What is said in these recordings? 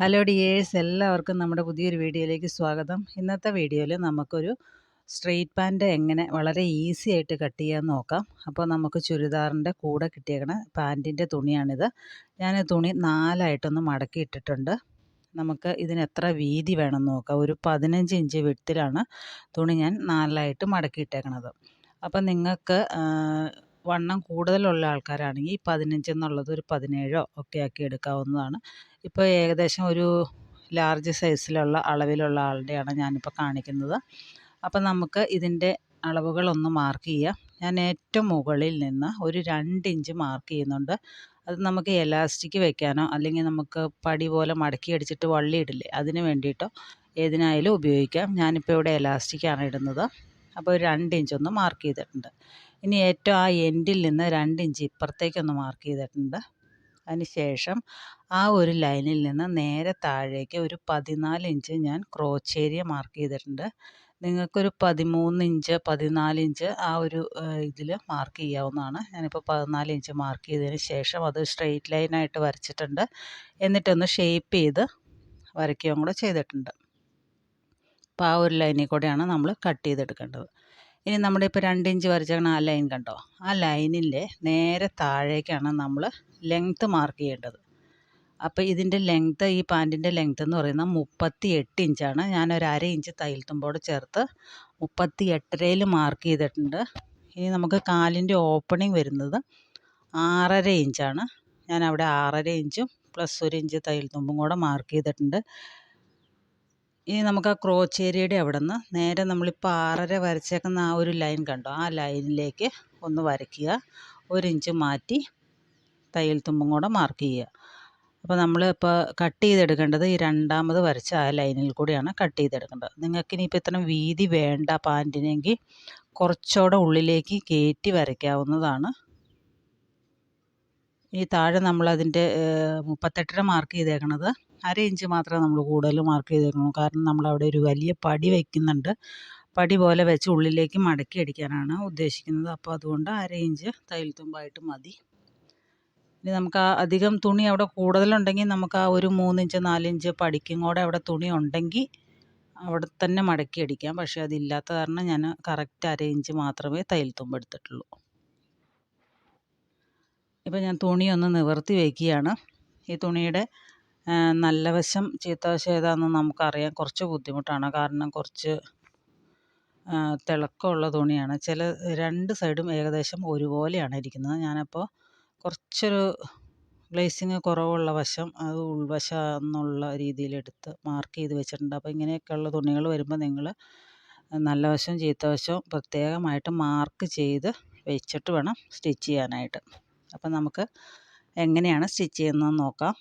Hello dears എല്ലാവർക്കും നമ്മുടെ പുതിയൊരു വീഡിയോയിലേക്ക് സ്വാഗതം. ഇന്നത്തെ വീഡിയോയിൽ നമുക്കൊരു സ്ട്രെയിറ്റ് പാന്റ് എങ്ങനെ വളരെ ഈസി ആയിട്ട് കട്ട് ചെയ്യാൻ നോക്കാം. അപ്പോൾ നമുക്ക് ചുരിദാറിന്റെ കൂടെ കിട്ടിയേക്കണ പാന്റിന്റെ തുണിയാണിത്. ഞാൻ തുണി നാലായിട്ടൊന്ന് മടക്കി ഇട്ടിട്ടുണ്ട് നമുക്ക് ഇതിന് എത്ര വീതി വേണം നോക്കാം. ഒരു പതിനഞ്ച് ഇഞ്ച് വിട്ടിലാണ് തുണി ഞാൻ നാലായിട്ട് മടക്കി ഇട്ടേക്കണത് അപ്പം നിങ്ങൾക്ക് വണ്ണം കൂടുതലുള്ള ആൾക്കാരാണെങ്കിൽ പതിനഞ്ച് എന്നുള്ളത് ഒരു പതിനേഴോ ഒക്കെ ആക്കി എടുക്കാവുന്നതാണ്. ഇപ്പോൾ ഏകദേശം ഒരു ലാർജ് സൈസിലുള്ള അളവിലുള്ള ആളുടെയാണ് ഞാനിപ്പോൾ കാണിക്കുന്നത്. അപ്പം നമുക്ക് ഇതിന്റെ അളവുകളൊന്ന് മാർക്ക് ചെയ്യാം. ഞാൻ ഏറ്റവും മുകളിൽ നിന്ന് ഒരു രണ്ട് ഇഞ്ച് മാർക്ക് ചെയ്യുന്നുണ്ട്. അത് നമുക്ക് എലാസ്റ്റിക് വെക്കാനോ അല്ലെങ്കിൽ നമുക്ക് പടി പോലെ മടക്കി അടിച്ചിട്ട് വള്ളി ഇടില്ലേ അതിന് വേണ്ടിയിട്ടോ ഏതിനായാലും ഉപയോഗിക്കാം. ഞാനിപ്പോൾ ഇവിടെ എലാസ്റ്റിക്കാണ് ഇടുന്നത്. അപ്പോൾ രണ്ട് ഇഞ്ചൊന്ന് മാർക്ക് ചെയ്തിട്ടുണ്ട്. ഇനി ഏറ്റവും ആ എൻഡിൽ നിന്ന് രണ്ട് ഇഞ്ച് ഇപ്പുറത്തേക്കൊന്ന് മാർക്ക് ചെയ്തിട്ടുണ്ട്. അതിന് ശേഷം ആ ഒരു ലൈനിൽ നിന്ന് നേരെ താഴേക്ക് ഒരു പതിനാല് ഇഞ്ച് ഞാൻ ക്രോച്ച് ഏരിയ മാർക്ക് ചെയ്തിട്ടുണ്ട്. നിങ്ങൾക്കൊരു പതിമൂന്ന് ഇഞ്ച് പതിനാല് ഇഞ്ച് ആ ഒരു ഇതിൽ മാർക്ക് ചെയ്യാവുന്നതാണ്. ഞാനിപ്പോൾ പതിനാല് ഇഞ്ച് മാർക്ക് ചെയ്തതിന് ശേഷം അത് സ്ട്രെയിറ്റ് ലൈനായിട്ട് വരച്ചിട്ടുണ്ട്. എന്നിട്ടൊന്ന് ഷേപ്പ് ചെയ്ത് വരയ്ക്കുകയും കൂടെ ചെയ്തിട്ടുണ്ട്. അപ്പോൾ ആ ഒരു ലൈനിൽ കൂടെയാണ് നമ്മൾ കട്ട് ചെയ്തെടുക്കേണ്ടത്. ഇനി നമ്മുടെ ഇപ്പോൾ രണ്ട് ഇഞ്ച് വരച്ചേക്കണ ആ ലൈൻ കണ്ടോ? ആ ലൈനിന്റെ നേരെ താഴേക്കാണ് നമ്മൾ ലെങ്ത്ത് മാർക്ക് ചെയ്യേണ്ടത്. അപ്പോൾ ഇതിന്റെ ലെങ്ത്ത് ഈ പാന്റിന്റെ ലെങ്ത്ത് എന്ന് പറയുന്നത് മുപ്പത്തി എട്ട് ഇഞ്ചാണ് ഞാനൊരു അര ഇഞ്ച് തയ്യൽ തുമ്പോട് ചേർത്ത് മുപ്പത്തി എട്ടരയിൽ മാർക്ക് ചെയ്തിട്ടുണ്ട്. ഇനി നമുക്ക് കാലിന്റെ ഓപ്പണിംഗ് വരുന്നത് ആറര ഇഞ്ചാണ് ഞാൻ അവിടെ ആറര ഇഞ്ചും പ്ലസ് ഒരു ഇഞ്ച് തയ്യൽ തുമ്പും കൂടെ മാർക്ക് ചെയ്തിട്ടുണ്ട്. ഇനി നമുക്ക് ആ ക്രോച്ചേരിയുടെ അവിടെ നിന്ന് നേരെ നമ്മളിപ്പോൾ ആറര വരച്ചേക്കുന്ന ആ ഒരു ലൈൻ കണ്ടോ? ആ ലൈനിലേക്ക് ഒന്ന് വരയ്ക്കുക. ഒരു ഇഞ്ച് മാറ്റി തയ്യൽ തുമ്പും കൂടെ മാർക്ക് ചെയ്യുക. അപ്പോൾ നമ്മൾ ഇപ്പോൾ കട്ട് ചെയ്തെടുക്കേണ്ടത് ഈ രണ്ടാമത് വരച്ച ആ ലൈനിൽ കൂടിയാണ് കട്ട് ചെയ്തെടുക്കേണ്ടത്. നിങ്ങൾക്ക് ഇനിയിപ്പോൾ ഇത്രയും വീതി വേണ്ട പാന്റിനെങ്കിൽ കുറച്ചുകൂടെ ഉള്ളിലേക്ക് കയറ്റി വരയ്ക്കാവുന്നതാണ്. ഈ താഴെ നമ്മളതിന്റെ മുപ്പത്തെട്ടര മാർക്ക് ചെയ്തേക്കണത്. അര ഇഞ്ച് മാത്രമേ നമ്മൾ കൂടുതൽ മാർക്ക് ചെയ്തേക്കുള്ളൂ കാരണം നമ്മളവിടെ ഒരു വലിയ പടി വയ്ക്കുന്നുണ്ട് പടി പോലെ വെച്ച് ഉള്ളിലേക്ക് മടക്കി അടിക്കാനാണ് ഉദ്ദേശിക്കുന്നത്. അപ്പോൾ അതുകൊണ്ട് അര ഇഞ്ച് തയ്യൽ തുമ്പായിട്ട് മതി. ഇനി നമുക്ക് ആ അധികം തുണി അവിടെ കൂടുതലുണ്ടെങ്കിൽ നമുക്ക് ആ ഒരു മൂന്നിഞ്ച് നാലിഞ്ച് പടിക്കും കൂടെ അവിടെ തുണി ഉണ്ടെങ്കിൽ അവിടെ തന്നെ മടക്കി അടിക്കാം. പക്ഷേ അതില്ലാത്ത കാരണം ഞാൻ കറക്റ്റ് അര ഇഞ്ച് മാത്രമേ തയ്യൽ തുമ്പ് എടുത്തിട്ടുള്ളൂ. ഇപ്പോൾ ഞാൻ തുണിയൊന്ന് നിവർത്തി വയ്ക്കുകയാണ്. ഈ തുണിയുടെ നല്ല വശം ചീത്ത വശം ഏതാണെന്ന് നമുക്കറിയാൻ കുറച്ച് ബുദ്ധിമുട്ടാണ്. കാരണം കുറച്ച് തിളക്കമുള്ള തുണിയാണ്. ചില രണ്ട് സൈഡും ഏകദേശം ഒരുപോലെയാണ് ഇരിക്കുന്നത്. ഞാനപ്പോൾ കുറച്ചൊരു ഗ്ലേസിങ് കുറവുള്ള വശം അത് ഉൾവശം എന്നുള്ള രീതിയിലെടുത്ത് മാർക്ക് ചെയ്ത് വെച്ചിട്ടുണ്ട്. അപ്പോൾ ഇങ്ങനെയൊക്കെയുള്ള തുണികൾ വരുമ്പോൾ നിങ്ങൾ നല്ല വശവും ചീത്ത വശവും പ്രത്യേകമായിട്ട് മാർക്ക് ചെയ്ത് വെച്ചിട്ട് വേണം സ്റ്റിച്ച് ചെയ്യാനായിട്ട്. അപ്പം നമുക്ക് എങ്ങനെയാണ് സ്റ്റിച്ച് ചെയ്യുന്നതെന്ന് നോക്കാം.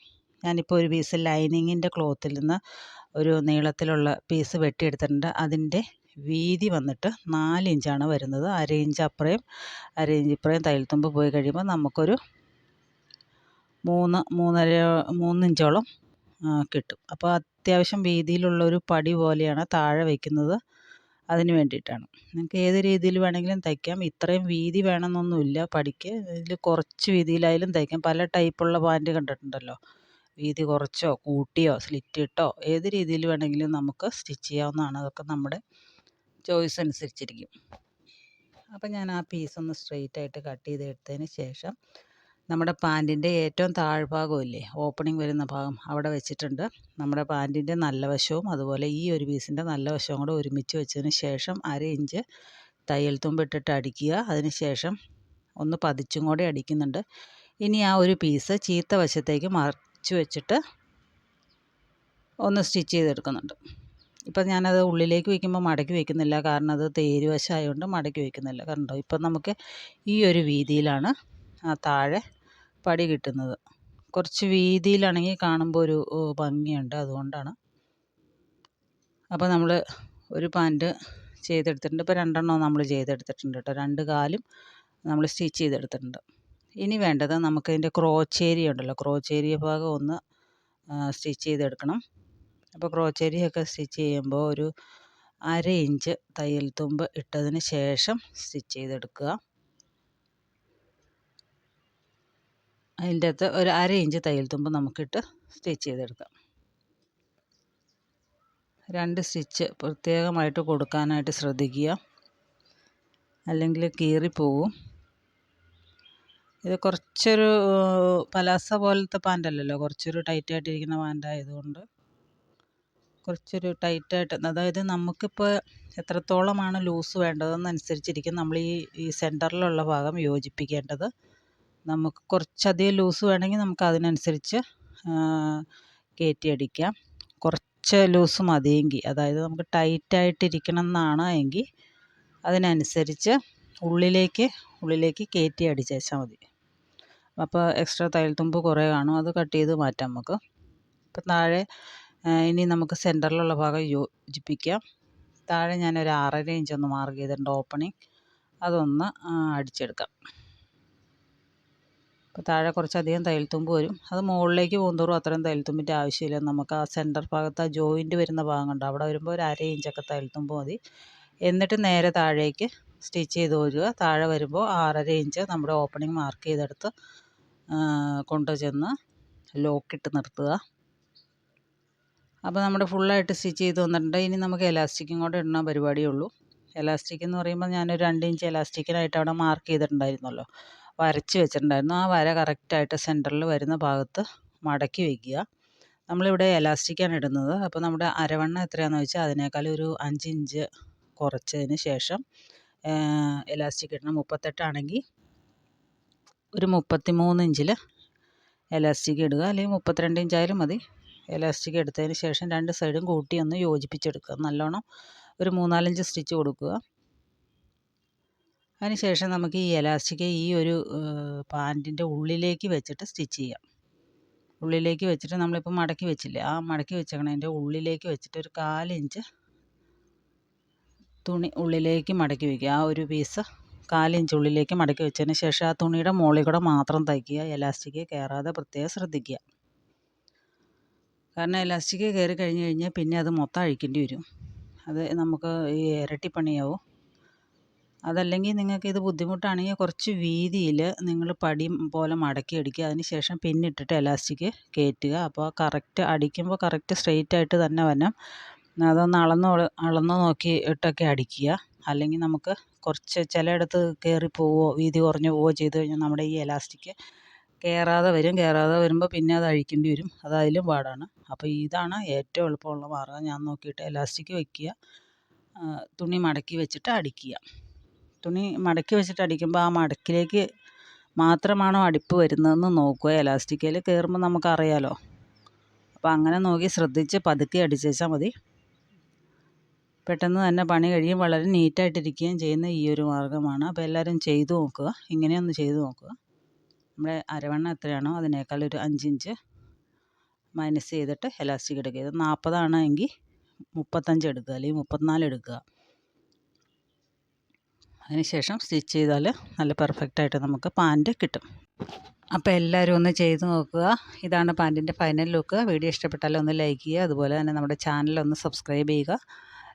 ഞാനിപ്പോൾ ഒരു പീസ് ലൈനിങ്ങിന്റെ ക്ലോത്തിൽ നിന്ന് ഒരു നീളത്തിലുള്ള പീസ് വെട്ടിയെടുത്തിട്ടുണ്ട്. അതിന്റെ വീതി വന്നിട്ട് നാല് ഇഞ്ചാണ് വരുന്നത്. അര ഇഞ്ച് അപ്പുറയും അര ഇഞ്ച് ഇപ്പുറയും തയ്യൽ തുമ്പ് പോയി കഴിയുമ്പോൾ നമുക്കൊരു മൂന്ന് മൂന്നര മൂന്നിഞ്ചോളം കിട്ടും. അപ്പോൾ അത്യാവശ്യം വീതിയിലുള്ളൊരു പടി പോലെയാണ് താഴെ വയ്ക്കുന്നത് അതിന് വേണ്ടിയിട്ടാണ്. നിങ്ങൾക്ക് ഏത് രീതിയിൽ വേണമെങ്കിലും തയ്ക്കാം. ഇത്രയും വീതി വേണമെന്നൊന്നുമില്ല പടിക്ക്. ഇതിൽ കുറച്ച് വീതിയിലായാലും തയ്ക്കാം. പല ടൈപ്പുള്ള പാന്റ് കണ്ടിട്ടുണ്ടല്ലോ. വീതി കുറച്ചോ കൂട്ടിയോ സ്ലിറ്റിട്ടോ ഏത് രീതിയിൽ വേണമെങ്കിലും നമുക്ക് സ്റ്റിച്ച് ചെയ്യാവുന്നതാണ്. അതൊക്കെ നമ്മുടെ ചോയ്സ് അനുസരിച്ചിരിക്കും. അപ്പം ഞാൻ ആ പീസ് ഒന്ന് സ്ട്രെയിറ്റ് ആയിട്ട് കട്ട് ചെയ്തെടുത്തതിന് ശേഷം നമ്മുടെ പാന്റിന്റെ ഏറ്റവും താഴ്ഭാഗം ഇല്ലേ ഓപ്പണിംഗ് വരുന്ന ഭാഗം അവിടെ വെച്ചിട്ടുണ്ട്. നമ്മുടെ പാന്റിന്റെ നല്ല വശവും അതുപോലെ ഈ ഒരു പീസിന്റെ നല്ല വശവും കൂടെ ഒരുമിച്ച് വെച്ചതിന് ശേഷം അര ഇഞ്ച് തയ്യൽ തുമ്പിട്ടിട്ട് അടിക്കുക. അതിന് ശേഷം ഒന്ന് പതിച്ചും കൂടെ അടിക്കുന്നുണ്ട്. ഇനി ആ ഒരു പീസ് ചീത്ത വശത്തേക്ക് മറച്ച് വെച്ചിട്ട് ഒന്ന് സ്റ്റിച്ച് ചെയ്തെടുക്കുന്നുണ്ട്. ഇപ്പം ഞാനത് ഉള്ളിലേക്ക് വയ്ക്കുമ്പോൾ മടക്കി വയ്ക്കുന്നില്ല. കാരണം അത് തേര് വശമായതുകൊണ്ട് മടക്കി വയ്ക്കുന്നില്ല. കണ്ടോ? ഇപ്പം നമുക്ക് ഈ ഒരു വീതിയിലാണ് ആ താഴെ പടി കിട്ടുന്നത്. കുറച്ച് വീതിയിലാണെങ്കിൽ കാണുമ്പോൾ ഒരു ഭംഗിയുണ്ട്. അതുകൊണ്ടാണ്. അപ്പോൾ നമ്മൾ ഒരു പാന്റ് ചെയ്തെടുത്തിട്ടുണ്ട്. ഇപ്പോൾ രണ്ടെണ്ണം നമ്മൾ ചെയ്തെടുത്തിട്ടുണ്ട് കേട്ടോ. രണ്ട് കാലും നമ്മൾ സ്റ്റിച്ച് ചെയ്തെടുത്തിട്ടുണ്ട്. ഇനി വേണ്ടത് നമുക്കതിന്റെ ക്രോച്ചേരി ഉണ്ടല്ലോ. ക്രോച്ചേരി ഭാഗം ഒന്ന് സ്റ്റിച്ച് ചെയ്തെടുക്കണം. അപ്പോൾ ക്രോച്ചേരിയൊക്കെ സ്റ്റിച്ച് ചെയ്യുമ്പോൾ ഒരു അര ഇഞ്ച് തയ്യൽ തുമ്പ് ഇട്ടതിന് ശേഷം സ്റ്റിച്ച് ചെയ്തെടുക്കുക. അതിന്റെ അകത്ത് ഒരു അര ഇഞ്ച് തയ്യൽ തുമ്പ് നമുക്കിട്ട് സ്റ്റിച്ച് ചെയ്തെടുക്കാം. രണ്ട് സ്റ്റിച്ച് പ്രത്യേകമായിട്ട് കൊടുക്കാനായിട്ട് ശ്രദ്ധിക്കുക. അല്ലെങ്കിൽ കീറിപ്പോവും. ഇത് കുറച്ചൊരു പലാസ പോലത്തെ പാന്റല്ലല്ലോ കുറച്ചൊരു ടൈറ്റായിട്ടിരിക്കുന്ന പാന്റായതുകൊണ്ട് കുറച്ചൊരു ടൈറ്റായിട്ട് അതായത് നമുക്കിപ്പോൾ എത്രത്തോളമാണ് ലൂസ് വേണ്ടതെന്നനുസരിച്ചിരിക്കും നമ്മൾ ഈ ഈ സെന്ററിലുള്ള ഭാഗം യോജിപ്പിക്കേണ്ടത്. നമുക്ക് കുറച്ചധികം ലൂസ് വേണമെങ്കിൽ നമുക്ക് അതിനനുസരിച്ച് കയറ്റിയടിക്കാം കുറച്ച് ലൂസ് മതിയെങ്കിൽ അതായത് നമുക്ക് ടൈറ്റായിട്ടിരിക്കണം എന്നാണ് എങ്കിൽ അതിനനുസരിച്ച് ഉള്ളിലേക്ക് ഉള്ളിലേക്ക് കയറ്റി അടിച്ചേച്ചാൽ മതി. അപ്പോൾ എക്സ്ട്രാ തയ്യൽത്തുമ്പ് കുറേ കാണും. അത് കട്ട് ചെയ്ത് മാറ്റാം നമുക്ക്. ഇപ്പം താഴെ ഇനി നമുക്ക് സെന്ററിലുള്ള ഭാഗം യോജിപ്പിക്കാം. താഴെ ഞാനൊരു ആറര ഇഞ്ച് ഒന്ന് മാർക്ക് ചെയ്തിട്ടുണ്ട് ഓപ്പണിങ് അതൊന്ന് അടിച്ചെടുക്കാം. അപ്പോൾ താഴെ കുറച്ചധികം തയ്യൽത്തുമ്പ് വരും. അത് മുകളിലേക്ക് പോകുന്തോറും അത്രയും തയ്യൽത്തുമ്പിന്റെ ആവശ്യമില്ല. നമുക്ക് ആ സെന്റർ ഭാഗത്ത് ആ ജോയിന്റ് വരുന്ന ഭാഗം അവിടെ വരുമ്പോൾ ഒരു അര ഇഞ്ചൊക്കെ തയ്യൽത്തുമ്പ് മതി. എന്നിട്ട് നേരെ താഴേക്ക് സ്റ്റിച്ച് ചെയ്ത് വരിക താഴെ വരുമ്പോൾ ആറര ഇഞ്ച് നമ്മുടെ ഓപ്പണിങ് മാർക്ക് ചെയ്തെടുത്ത് കൊണ്ടു ചെന്ന് ലോക്കിട്ട് നിർത്തുക. അപ്പോൾ നമ്മുടെ ഫുള്ളായിട്ട് സ്റ്റിച്ച് ചെയ്ത് വന്നിട്ടുണ്ട്. ഇനി നമുക്ക് എലാസ്റ്റിക്കും കൂടെ ഇടുന്ന പരിപാടിയേ ഉള്ളൂ എലാസ്റ്റിക് എന്ന് പറയുമ്പോൾ ഞാനൊരു രണ്ട് ഇഞ്ച് എലാസ്റ്റിക്കിനായിട്ട് അവിടെ മാർക്ക് ചെയ്തിട്ടുണ്ടായിരുന്നല്ലോ. വരച്ച് വെച്ചിട്ടുണ്ടായിരുന്നു. ആ വര കറക്റ്റായിട്ട് സെന്ററിൽ വരുന്ന ഭാഗത്ത് മടക്കി വയ്ക്കുക നമ്മളിവിടെ എലാസ്റ്റിക്കാണ് ഇടുന്നത്. അപ്പോൾ നമ്മുടെ അരവണ്ണം എത്രയാണെന്ന് വെച്ചാൽ അതിനേക്കാൾ ഒരു അഞ്ച് ഇഞ്ച് കുറച്ചതിന് ശേഷം എലാസ്റ്റിക് ഇടണം. മുപ്പത്തെട്ടാണെങ്കിൽ ഒരു മുപ്പത്തി മൂന്ന് ഇഞ്ചിൽ എലാസ്റ്റിക് ഇടുക. അല്ലെങ്കിൽ മുപ്പത്തിരണ്ട് ഇഞ്ചായാലും മതി. എലാസ്റ്റിക് എടുത്തതിന് ശേഷം രണ്ട് സൈഡും കൂട്ടി ഒന്ന് യോജിപ്പിച്ചെടുക്കുക. നല്ലോണം ഒരു മൂന്നാലഞ്ച് സ്റ്റിച്ച് കൊടുക്കുക. അതിന് ശേഷം നമുക്ക് ഈ എലാസ്റ്റിക് ഈ ഒരു പാന്റിന്റെ ഉള്ളിലേക്ക് വെച്ചിട്ട് സ്റ്റിച്ച് ചെയ്യാം. ഉള്ളിലേക്ക് വെച്ചിട്ട് നമ്മളിപ്പോൾ മടക്കി വെച്ചില്ലേ? ആ മടക്കി വെച്ചേക്കണതിന്റെ ഉള്ളിലേക്ക് വെച്ചിട്ട് ഒരു കാലിഞ്ച് തുണി ഉള്ളിലേക്ക് മടക്കി വയ്ക്കുക ആ ഒരു പീസ് കാലിഞ്ച് ഉള്ളിലേക്ക് മടക്കി വെച്ചതിന് ശേഷം ആ തുണിയുടെ മുകളിൽ കൂടെ മാത്രം തയ്ക്കുക എലാസ്റ്റിക് കയറാതെ പ്രത്യേകം ശ്രദ്ധിക്കുക. കാരണം എലാസ്റ്റിക് കയറി കഴിഞ്ഞ് കഴിഞ്ഞാൽ പിന്നെ അത് മൊത്തം അഴിക്കേണ്ടി വരും. അത് നമുക്ക് ഈ ഇരട്ടിപ്പണിയാവും. അതല്ലെങ്കിൽ നിങ്ങൾക്ക് ഇത് ബുദ്ധിമുട്ടാണെങ്കിൽ കുറച്ച് വീതിയിൽ നിങ്ങൾ പടി പോലെ മടക്കി അടിക്കുക അതിന് ശേഷം പിന്നിട്ടിട്ട് എലാസ്റ്റിക് കയറ്റുക. അപ്പോൾ കറക്റ്റ് അടിക്കുമ്പോൾ കറക്റ്റ് സ്ട്രെയിറ്റ് ആയിട്ട് തന്നെ വരണം. അതൊന്ന് അളന്ന് അളന്ന് നോക്കി ഇട്ടൊക്കെ അടിക്കുക. അല്ലെങ്കിൽ നമുക്ക് കുറച്ച് ചിലയിടത്ത് കയറി പോവുകയോ വീതി കുറഞ്ഞു പോവുകയോ ചെയ്തു കഴിഞ്ഞാൽ നമ്മുടെ ഈ എലാസ്റ്റിക് കയറാതെ വരും. കയറാതെ വരുമ്പോൾ പിന്നെ അത് അഴിക്കേണ്ടി വരും. അത് അതിലും പാടാണ്. അപ്പോൾ ഇതാണ് ഏറ്റവും എളുപ്പമുള്ള മാർഗം ഞാൻ നോക്കിയിട്ട് എലാസ്റ്റിക് വയ്ക്കുക തുണി മടക്കി വെച്ചിട്ട് അടിക്കുക. തുണി മടക്കി വെച്ചിട്ട് അടിക്കുമ്പോൾ ആ മടക്കിലേക്ക് മാത്രമാണോ അടിപ്പ് വരുന്നതെന്ന് നോക്കുക. എലാസ്റ്റിക്കയിൽ കയറുമ്പോൾ നമുക്കറിയാലോ. അപ്പോൾ അങ്ങനെ നോക്കി ശ്രദ്ധിച്ച് പതുക്കെ അടിച്ചേച്ചാൽ മതി. പെട്ടെന്ന് തന്നെ പണി കഴിയും. വളരെ നീറ്റായിട്ടിരിക്കുകയും ചെയ്യുന്ന ഈ ഒരു മാർഗമാണ് അപ്പോൾ എല്ലാവരും ചെയ്തു നോക്കുക. ഇങ്ങനെയൊന്ന് ചെയ്തു നോക്കുക. നമ്മുടെ അരവണ്ണം എത്രയാണോ അതിനേക്കാൾ ഒരു അഞ്ചിഞ്ച് മൈനസ് ചെയ്തിട്ട് എലാസ്റ്റിക് എടുക്കുക. ഇത് നാൽപ്പതാണ് എങ്കിൽ മുപ്പത്തഞ്ച് എടുക്കുക. അല്ലെങ്കിൽ മുപ്പത്തിനാല് എടുക്കുക. അതിനുശേഷം സ്റ്റിച്ച് ചെയ്താൽ നല്ല പെർഫെക്റ്റായിട്ട് നമുക്ക് പാന്റ് കിട്ടും. അപ്പോൾ എല്ലാവരും ഒന്ന് ചെയ്ത് നോക്കുക. ഇതാണ് പാന്റിന്റെ ഫൈനൽ ലുക്ക് വീഡിയോ ഇഷ്ടപ്പെട്ടാൽ ഒന്ന് ലൈക്ക് ചെയ്യുക. അതുപോലെ തന്നെ നമ്മുടെ ചാനൽ ഒന്ന് സബ്സ്ക്രൈബ് ചെയ്യുക.